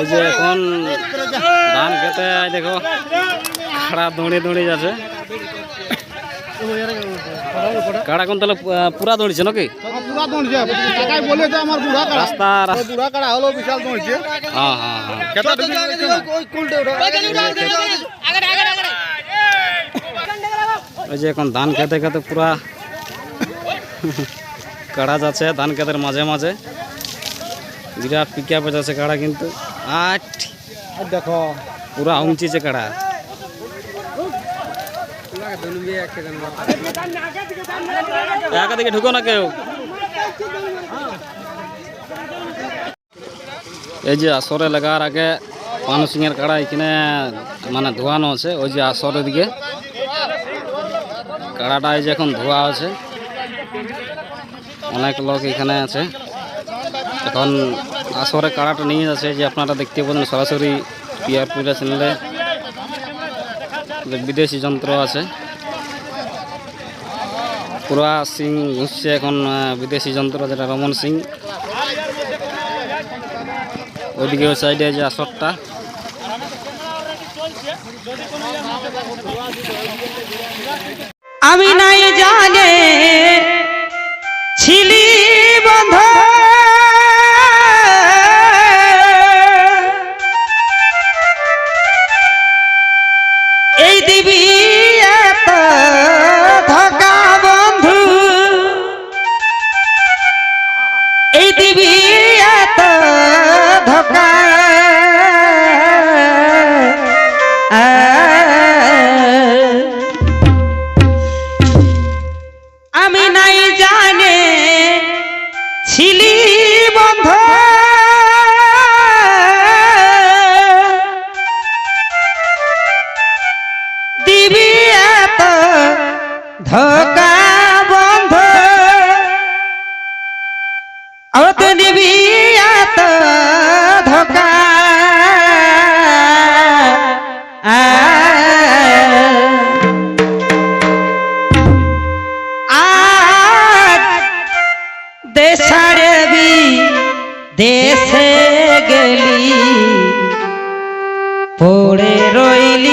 এই যে এখন ধান খেতে দেখো, খাড়া দৌড়ে দৌড়ে যাচ্ছে। কাড়া কোন তাহলে পুরা দৌড়ছে নাকি? পুরা দৌড়ছে কাকাই বলে আমার কাড়া রাস্তা। বুড়া কাড়া হলো বিশাল দৌড়ছে। ওই যে এখন ধান খেতে খেতে পুরা কাড়া যাচ্ছে, ধান খেতের মাঝে মাঝে। বিরাট পিকা যাচ্ছে কাড়া কিন্তু আট দেখো পুরা হুমচিছে কাড়া একা দিকে ঢুকো না কেউ এই যে আসরে লাগার আগে পানু সিংয়ের কাড়া এখানে মানে ধোয়ানো আছে ওই যে আসরের দিকে কাড়াটা এই যে এখন ধোয়া আছে অনেক লোক এখানে আছে এখন আসরে কাড়াটা নিয়ে যাচ্ছে যে আপনারা দেখতে পাচ্ছেন সরাসরি পিআর চ্যানেলে বিদেশি যন্ত্র আছে। পুরা সিং ঘুষছে এখন বিদেশি যন্ত্র যেটা রমন সিং। ওইদিকে ওই সাইডে যে আসরটা। আমি নাই জানে দিবি এত ধকা বন্ধু। এই দিবি এত ধকা দেশে গেলি পড়ে রইলি